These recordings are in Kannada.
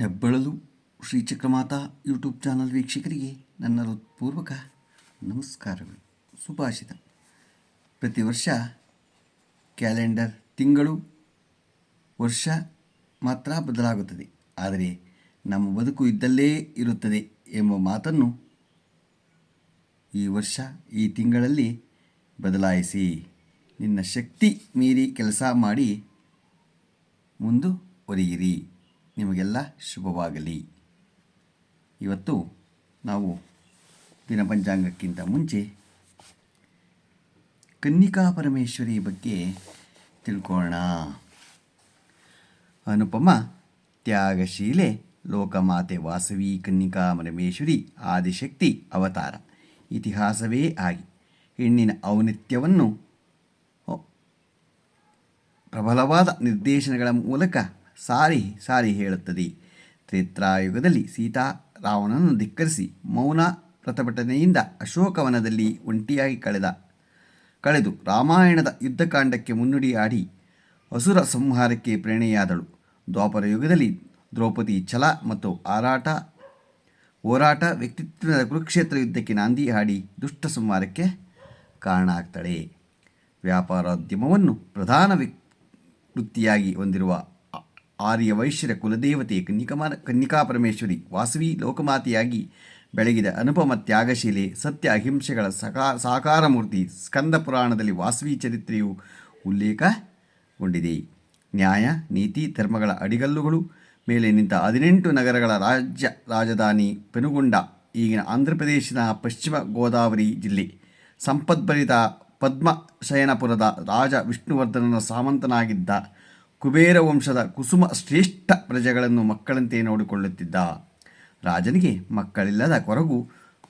ಹೆಬ್ಬಳಲು ಶ್ರೀ ಚಕ್ರಮಾತಾ ಯೂಟ್ಯೂಬ್ ಚಾನಲ್ ವೀಕ್ಷಕರಿಗೆ ನನ್ನ ಹೃತ್ಪೂರ್ವಕ ನಮಸ್ಕಾರಗಳು. ಸುಭಾಷಿತ. ಪ್ರತಿ ವರ್ಷ ಕ್ಯಾಲೆಂಡರ್ ತಿಂಗಳು ವರ್ಷ ಮಾತ್ರ ಬದಲಾಗುತ್ತದೆ. ಆದರೆ ನಮ್ಮ ಬದುಕು ಇದ್ದಲ್ಲೇ ಇರುತ್ತದೆ ಎಂಬ ಮಾತನ್ನು ಈ ವರ್ಷ, ಈ ತಿಂಗಳಲ್ಲಿ ಬದಲಾಯಿಸಿ ನಿನ್ನ ಶಕ್ತಿ ಮೀರಿ ಕೆಲಸ ಮಾಡಿ ಮುಂದುವರಿಯಿರಿ. ನಿಮಗೆಲ್ಲ ಶುಭವಾಗಲಿ. ಇವತ್ತು ನಾವು ದಿನಪಂಚಾಂಗಕ್ಕಿಂತ ಮುಂಚೆ ಕನ್ನಿಕಾ ಪರಮೇಶ್ವರಿ ಬಗ್ಗೆ ತಿಳ್ಕೊಳ್ಳೋಣ. ಅನುಪಮ, ತ್ಯಾಗಶೀಲೆ, ಲೋಕಮಾತೆ ವಾಸವಿ, ಕನ್ನಿಕಾ ಪರಮೇಶ್ವರಿ, ಆದಿಶಕ್ತಿ, ಅವತಾರ. ಇತಿಹಾಸವೇ ಆಗಿ ಹೆಣ್ಣಿನ ಔನಿತ್ಯವನ್ನು ಪ್ರಬಲವಾದ ನಿರ್ದೇಶನಗಳ ಮೂಲಕ ಸಾರಿ ಸಾರಿ ಹೇಳುತ್ತದೆ. ತ್ರೇತ್ರಾಯುಗದಲ್ಲಿ ಸೀತಾ ರಾವಣನನ್ನು ಧಿಕ್ಕರಿಸಿ ಮೌನ ಪ್ರತಿಭಟನೆಯಿಂದ ಅಶೋಕವನದಲ್ಲಿ ಒಂಟಿಯಾಗಿ ಕಳೆದ, ಕಳೆದು ರಾಮಾಯಣದ ಯುದ್ಧಕಾಂಡಕ್ಕೆ ಮುನ್ನುಡಿ ಆಡಿ ಅಸುರ ಸಂಹಾರಕ್ಕೆ ಪ್ರೇರಣೆಯಾದಳು ದ್ವಾಪರ ಯುಗದಲ್ಲಿ ದ್ರೌಪದಿ ಛಲ ಮತ್ತು ಆರಾಟ, ಹೋರಾಟ, ವ್ಯಕ್ತಿತ್ವದ ಕುರುಕ್ಷೇತ್ರ ಯುದ್ಧಕ್ಕೆ ನಾಂದಿ ಹಾಡಿ ದುಷ್ಟ ಸಂಹಾರಕ್ಕೆ ಕಾರಣ ಆಗ್ತಾಳೆ ವ್ಯಾಪಾರೋದ್ಯಮವನ್ನು ಪ್ರಧಾನ ವೃತ್ತಿಯಾಗಿ ಹೊಂದಿರುವ ಆರ್ಯ ವೈಶ್ಯರ ಕುಲದೇವತೆ ಕನ್ನಿಕಮಾನ ಕನ್ನಿಕಾ ಪರಮೇಶ್ವರಿ ವಾಸವಿ ಲೋಕಮಾತೆಯಾಗಿ ಬೆಳಗಿದ ಅನುಪಮ ತ್ಯಾಗಶೀಲೆ, ಸತ್ಯ ಅಹಿಂಸೆಗಳ ಸಕಾ ಸಾಕಾರ ಮೂರ್ತಿ ಸ್ಕಂದ ಪುರಾಣದಲ್ಲಿ ವಾಸವಿ ಚರಿತ್ರೆಯು ಉಲ್ಲೇಖಗೊಂಡಿದೆ. ನ್ಯಾಯ, ನೀತಿ, ಧರ್ಮಗಳ ಅಡಿಗಲ್ಲುಗಳು, ಮೇಲೆ ನಿಂತ ಹದಿನೆಂಟು ನಗರಗಳ ರಾಜ್ಯ, ರಾಜಧಾನಿ ಪೆನುಗೊಂಡ, ಈಗಿನ ಆಂಧ್ರಪ್ರದೇಶದ ಪಶ್ಚಿಮ ಗೋದಾವರಿ ಜಿಲ್ಲೆ. ಸಂಪದ್ಭರಿತ ಪದ್ಮಶಯನಪುರದ ರಾಜ ವಿಷ್ಣುವರ್ಧನನ ಸಾಮಂತನಾಗಿದ್ದ ಕುಬೇರ ವಂಶದ ಕುಸುಮ ಶ್ರೇಷ್ಠ ಪ್ರಜೆಗಳನ್ನು ಮಕ್ಕಳಂತೆ ನೋಡಿಕೊಳ್ಳುತ್ತಿದ್ದ ರಾಜನಿಗೆ ಮಕ್ಕಳಿಲ್ಲದ ಕೊರಗು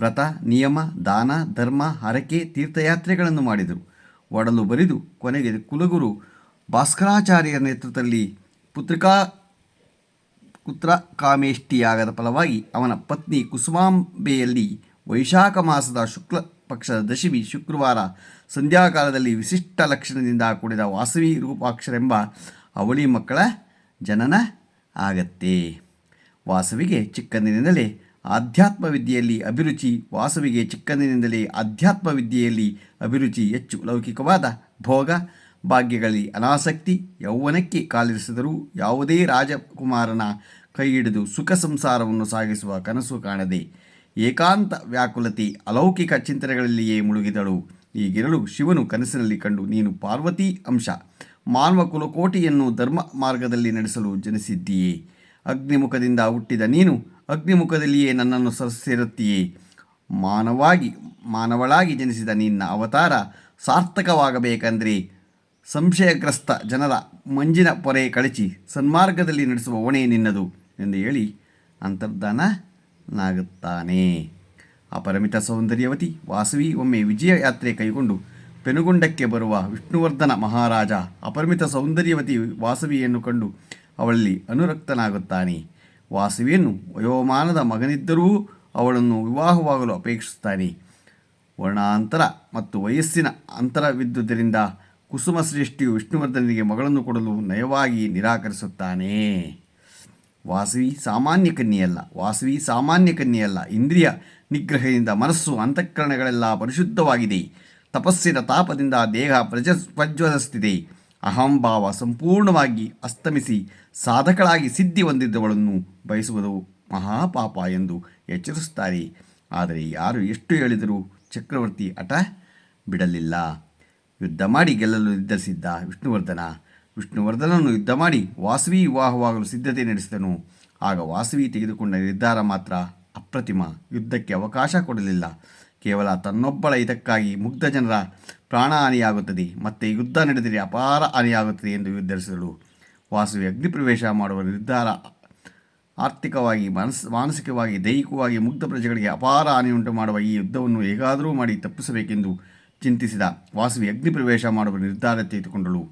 ವ್ರತ, ನಿಯಮ, ದಾನ, ಧರ್ಮ, ಹರಕೆ, ತೀರ್ಥಯಾತ್ರೆಗಳನ್ನು ಮಾಡಿದರು. ಒಡಲು ಬರಿದು ಕೊನೆಗೆ ಕುಲಗುರು ಭಾಸ್ಕರಾಚಾರ್ಯರ ನೇತೃತ್ವದಲ್ಲಿ ಪುತ್ರಿಕಾ ಪುತ್ರ ಕಾಮೇಷ್ಟಿಯಾಗದ ಫಲವಾಗಿ ಅವನ ಪತ್ನಿ ಕುಸುಮಾಂಬೆಯಲ್ಲಿ ವೈಶಾಖ ಮಾಸದ ಶುಕ್ಲ ಪಕ್ಷದ ದಶಮಿ ಶುಕ್ರವಾರ ಸಂಧ್ಯಾಕಾಲದಲ್ಲಿ ವಿಶಿಷ್ಟ ಲಕ್ಷಣದಿಂದ ಕೂಡಿದ ವಾಸವಿ ರೂಪಾಕ್ಷರೆಂಬ ಅವಳಿ ಮಕ್ಕಳ ಜನನ ಆಗತ್ತೆ. ವಾಸವಿಗೆ ಚಿಕ್ಕಂದಿನಿಂದಲೇ ಆಧ್ಯಾತ್ಮ ವಿದ್ಯೆಯಲ್ಲಿ ಅಭಿರುಚಿ, ವಾಸವಿಗೆ ಚಿಕ್ಕಂದಿನಿಂದಲೇ ಆಧ್ಯಾತ್ಮ ವಿದ್ಯೆಯಲ್ಲಿ ಅಭಿರುಚಿ ಹೆಚ್ಚು ಲೌಕಿಕವಾದ ಭೋಗ ಭಾಗ್ಯಗಳಲ್ಲಿ ಅನಾಸಕ್ತಿ, ಯೌವನಕ್ಕೆ ಕಾಲಿರಿಸಿದರೂ ಯಾವುದೇ ರಾಜಕುಮಾರನ ಕೈ ಹಿಡಿದು ಸುಖ ಸಂಸಾರವನ್ನು ಸಾಗಿಸುವ ಕನಸು ಕಾಣದೆ ಏಕಾಂತ ವ್ಯಾಕುಲತೆ ಅಲೌಕಿಕ ಚಿಂತನೆಗಳಲ್ಲಿಯೇ ಮುಳುಗಿದಳು. ಈಗಿರಲು ಶಿವನು ಕನಸಿನಲ್ಲಿ ಕಂಡು ನೀನು ಪಾರ್ವತಿ ಅಂಶ. ಮಾನವ ಕುಲಕೋಟಿಯನ್ನು ಧರ್ಮ ಮಾರ್ಗದಲ್ಲಿ ನಡೆಸಲು ಜನಿಸಿದ್ದೀಯೇ. ಅಗ್ನಿಮುಖದಿಂದ ಹುಟ್ಟಿದ ನೀನು ಅಗ್ನಿಮುಖದಲ್ಲಿಯೇ ನನ್ನನ್ನು ಸೇರುತ್ತೀಯೇ ಮಾನವಾಗಿ, ಮಾನವಳಾಗಿ ಜನಿಸಿದ ನಿನ್ನ ಅವತಾರ ಸಾರ್ಥಕವಾಗಬೇಕೆಂದರೆ ಸಂಶಯಗ್ರಸ್ತ ಜನರ ಮಂಜಿನ ಪೊರೆ ಕಳಚಿ ಸನ್ಮಾರ್ಗದಲ್ಲಿ ನಡೆಸುವ ಹೊಣೆ ನಿನ್ನದು ಎಂದು ಹೇಳಿ ಅಂತರ್ಧಾನನಾಗುತ್ತಾನೆ ಅಪರಿಮಿತ ಸೌಂದರ್ಯವತಿ ವಾಸವಿ ಒಮ್ಮೆ ವಿಜಯ ಯಾತ್ರೆ ಕೈಗೊಂಡು ಪೆನುಗೊಂಡಕ್ಕೆ ಬರುವ ವಿಷ್ಣುವರ್ಧನ ಮಹಾರಾಜ ಅಪರಿಮಿತ ಸೌಂದರ್ಯವತಿ ವಾಸವಿಯನ್ನು ಕಂಡು ಅವಳಲ್ಲಿ ಅನುರಕ್ತನಾಗುತ್ತಾನೆ. ವಾಸವಿಯನ್ನು ವಯೋಮಾನದ ಮಗನಿದ್ದರೂ ಅವಳನ್ನು ವಿವಾಹವಾಗಲು ಅಪೇಕ್ಷಿಸುತ್ತಾನೆ. ವರ್ಣಾಂತರ ಮತ್ತು ವಯಸ್ಸಿನ ಅಂತರವಿದ್ದುದರಿಂದ ಕುಸುಮ ಶ್ರೇಷ್ಠಿಯು ವಿಷ್ಣುವರ್ಧನಿಗೆ ಮಗಳನ್ನು ಕೊಡಲು ನಯವಾಗಿ ನಿರಾಕರಿಸುತ್ತಾನೆ. ವಾಸವಿ ಸಾಮಾನ್ಯ ಕನ್ಯೆಯಲ್ಲ, ವಾಸವಿ ಸಾಮಾನ್ಯ ಕನ್ಯೆಯಲ್ಲ. ಇಂದ್ರಿಯ ನಿಗ್ರಹದಿಂದ ಮನಸ್ಸು ಅಂತಃಕರಣಗಳೆಲ್ಲ ಪರಿಶುದ್ಧವಾಗಿದೆ. ತಪಸ್ಸಿನ ತಾಪದಿಂದ ದೇಹ ಪ್ರಜ ಪ್ರಜ್ವಲಿಸುತ್ತಿದೆ. ಅಹಂಭಾವ ಸಂಪೂರ್ಣವಾಗಿ ಅಸ್ತಮಿಸಿ ಸಾಧಕಳಾಗಿ ಸಿದ್ಧಿ ಹೊಂದಿದ್ದವಳನ್ನು ಬಯಸುವುದು ಮಹಾಪಾಪ ಎಂದು ಎಚ್ಚರಿಸುತ್ತಾರೆ. ಆದರೆ ಯಾರು ಎಷ್ಟು ಹೇಳಿದರೂ ಚಕ್ರವರ್ತಿ ಹಠ ಬಿಡಲಿಲ್ಲ. ಯುದ್ಧ ಮಾಡಿ ಗೆಲ್ಲಲು ನಿರ್ಧರಿಸಿದ್ದ ವಿಷ್ಣುವರ್ಧನ, ವಿಷ್ಣುವರ್ಧನನ್ನು ಯುದ್ಧ ಮಾಡಿ ವಾಸವಿ ವಿವಾಹವಾಗಲು ಸಿದ್ಧತೆ ನಡೆಸಿದನು. ಆಗ ವಾಸವಿ ತೆಗೆದುಕೊಂಡ ನಿರ್ಧಾರ ಮಾತ್ರ ಅಪ್ರತಿಮ. ಯುದ್ಧಕ್ಕೆ ಅವಕಾಶ ಕೊಡಲಿಲ್ಲ. ಕೇವಲ ತನ್ನೊಬ್ಬಳ ಇದಕ್ಕಾಗಿ ಮುಗ್ಧ ಜನರ ಪ್ರಾಣ ಹಾನಿಯಾಗುತ್ತದೆ, ಮತ್ತು ಯುದ್ಧ ನಡೆದರೆ ಅಪಾರ ಹಾನಿಯಾಗುತ್ತದೆ ಎಂದು ನಿರ್ಧರಿಸಿದಳು. ವಾಸುವೆ ಅಗ್ನಿ ಪ್ರವೇಶ ಮಾಡುವ ನಿರ್ಧಾರ ಆರ್ಥಿಕವಾಗಿ, ಮನಸ್, ಮಾನಸಿಕವಾಗಿ, ದೈಹಿಕವಾಗಿ ಮುಗ್ಧ ಪ್ರಜೆಗಳಿಗೆ ಅಪಾರ ಹಾನಿಯುಂಟು ಮಾಡುವ ಈ ಯುದ್ಧವನ್ನು ಹೇಗಾದರೂ ಮಾಡಿ ತಪ್ಪಿಸಬೇಕೆಂದು ಚಿಂತಿಸಿದ ವಾಸುವಿ ಅಗ್ನಿ ಪ್ರವೇಶ ಮಾಡುವ ನಿರ್ಧಾರ ತೆಗೆದುಕೊಂಡಳು.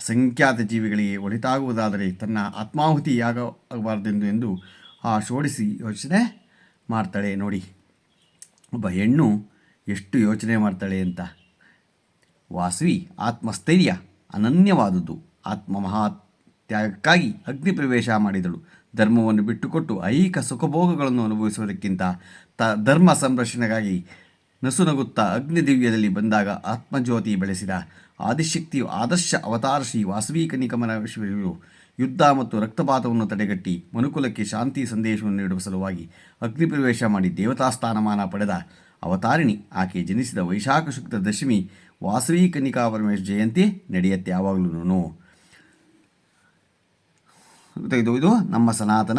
ಅಸಂಖ್ಯಾತ ಜೀವಿಗಳಿಗೆ ಒಳಿತಾಗುವುದಾದರೆ ತನ್ನ ಆತ್ಮಾಹುತಿಯಾಗಬಾರದೆಂದು, ಎಂದು ಆ ಶೋಡಿಸಿ ಯೋಚನೆ ಮಾಡ್ತಾಳೆ ನೋಡಿ. ಒಬ್ಬ ಹೆಣ್ಣು ಎಷ್ಟು ಯೋಚನೆ ಮಾಡ್ತಾಳೆ ಅಂತ. ವಾಸವಿ, ಆತ್ಮಸ್ಥೈರ್ಯ ಅನನ್ಯವಾದುದು. ಆತ್ಮ ಮಹಾ ತ್ಯಾಗಕ್ಕಾಗಿ ಅಗ್ನಿ ಪ್ರವೇಶ ಮಾಡಿದಳು. ಧರ್ಮವನ್ನು ಬಿಟ್ಟುಕೊಟ್ಟು ಐಹಿಕ ಸುಖಭೋಗಗಳನ್ನು ಅನುಭವಿಸುವುದಕ್ಕಿಂತ ತ ಧರ್ಮ ಸಂರಕ್ಷಣೆಗಾಗಿ ನಸುನಗುತ್ತಾ ಅಗ್ನಿದಿವ್ಯದಲ್ಲಿ ಬಂದಾಗ ಆತ್ಮಜ್ಯೋತಿ ಬೆಳೆಸಿದ ಆದಿಶಕ್ತಿಯು ಆದರ್ಶ ಅವತಾರ ಶ್ರೀ ವಾಸವಿ ಕನಿಕಮನೇಶ್ವರಿಯು ಯುದ್ಧ ಮತ್ತು ರಕ್ತಪಾತವನ್ನು ತಡೆಗಟ್ಟಿ ಮನುಕುಲಕ್ಕೆ ಶಾಂತಿ ಸಂದೇಶವನ್ನು ನೀಡುವ ಸಲುವಾಗಿ ಅಗ್ನಿಪ್ರವೇಶ ಮಾಡಿ ದೇವತಾ ಸ್ಥಾನಮಾನ ಪಡೆದ ಅವತಾರಿಣಿ ಆಕೆ ಜನಿಸಿದ ವೈಶಾಖ ಶುಕ್ಲ ದಶಮಿ ವಾಸವಿ ಕನಿಕಾ ಪರಮೇಶ್ ಜಯಂತಿ ನಡೆಯುತ್ತೆ ಯಾವಾಗಲೂ ಇದು ಇದು ನಮ್ಮ ಸನಾತನ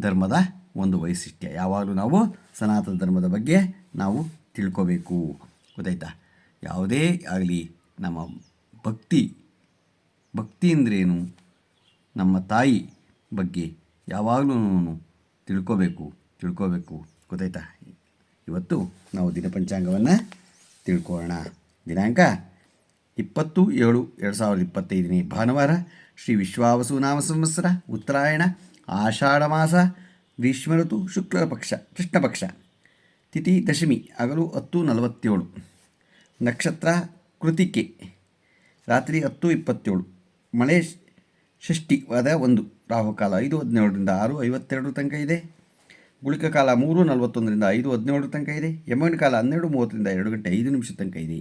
ಧರ್ಮದ ಒಂದು ವೈಶಿಷ್ಟ್ಯ. ಯಾವಾಗಲೂ ನಾವು ಸನಾತನ ಧರ್ಮದ ಬಗ್ಗೆ ನಾವು ತಿಳ್ಕೋಬೇಕು. ಗೊತ್ತಾಯ್ತಾ? ಯಾವುದೇ ಆಗಲಿ ನಮ್ಮ ಭಕ್ತಿ ಭಕ್ತಿ ಅಂದ್ರೇನು? ನಮ್ಮ ತಾಯಿ ಬಗ್ಗೆ ಯಾವಾಗಲೂ ತಿಳ್ಕೋಬೇಕು ತಿಳ್ಕೋಬೇಕು. ಗೊತ್ತಾಯ್ತಾ? ಇವತ್ತು ನಾವು ದಿನಪಂಚಾಂಗವನ್ನು ತಿಳ್ಕೊಳ್ಳೋಣ. ದಿನಾಂಕ ಇಪ್ಪತ್ತು ಏಳು ಎರಡು ಸಾವಿರದ ಇಪ್ಪತ್ತೈದನೇ ಭಾನುವಾರ ಶ್ರೀ ವಿಶ್ವಾವಸು ನಾಮ ಸಂವತ್ಸರ, ಉತ್ತರಾಯಣ, ಆಷಾಢ ಮಾಸ, ಗ್ರೀಷ್ಮ ಋತು, ಶುಕ್ಲ ಪಕ್ಷ, ಕೃಷ್ಣ ಪಕ್ಷ. ತಿಥಿ, ದಶಮಿ, ಹಗಲು ಹತ್ತು ನಲವತ್ತೇಳು. ನಕ್ಷತ್ರ, ಕೃತಿಕೆ. ರಾತ್ರಿ ಹತ್ತು ಇಪ್ಪತ್ತೇಳು. ಮಳೆ ಷಷ್ಠಿವಾದ ಒಂದು ರಾಹುಕಾಲ. ಐದು ಹದಿನೇಳರಿಂದ ಆರು, ಐವತ್ತೆರಡು ತನಕ ಇದೆ. ಗುಳಿಕ ಕಾಲ ಮೂರು, ನಲವತ್ತೊಂದರಿಂದ ಐದು, ಹದಿನೇಳು ತನಕ ಇದೆ. ಯಮನ ಕಾಲ ಹನ್ನೆರಡು, ಮೂವತ್ತರಿಂದ ಎರಡು ಗಂಟೆ ಐದು ನಿಮಿಷ ತನಕ ಇದೆ.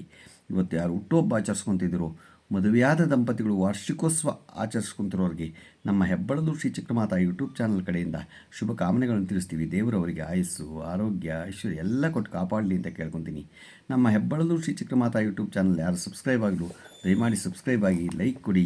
ಇವತ್ತು ಯಾರು ಹುಟ್ಟುಹಬ್ಬ ಆಚರಿಸ್ಕೊತಿದ್ರು. ಮದುವೆಯಾದ ದಂಪತಿಗಳು ವಾರ್ಷಿಕೋತ್ಸವ ಆಚರಿಸ್ಕೊಂತಿರೋರಿಗೆ ನಮ್ಮ ಹೆಬ್ಬಳದು ಶ್ರೀ ಚಕ್ರಮಾತಾ ಯೂಟ್ಯೂಬ್ ಚಾನಲ್ ಕಡೆಯಿಂದ ಶುಭ ಕಾಮನೆಗಳನ್ನು ತಿಳಿಸ್ತೀವಿ. ದೇವರವರಿಗೆ ಆಯಸ್ಸು, ಆರೋಗ್ಯ, ಐಶ್ವರ್ಯ ಎಲ್ಲ ಕೊಟ್ಟು ಕಾಪಾಡಲಿ ಅಂತ ಕೇಳ್ಕೊತೀನಿ. ನಮ್ಮ ಹೆಬ್ಬಳದು ಶ್ರೀ ಚಕ್ರಮಾತಾ ಯೂಟ್ಯೂಬ್ ಚಾನಲ್ ಯಾರು ಸಬ್ಸ್ಕ್ರೈಬ್ ಆಗಲು, ದಯಮಾಡಿ ಸಬ್ಸ್ಕ್ರೈಬ್ ಆಗಿ ಲೈಕ್ ಕೊಡಿ.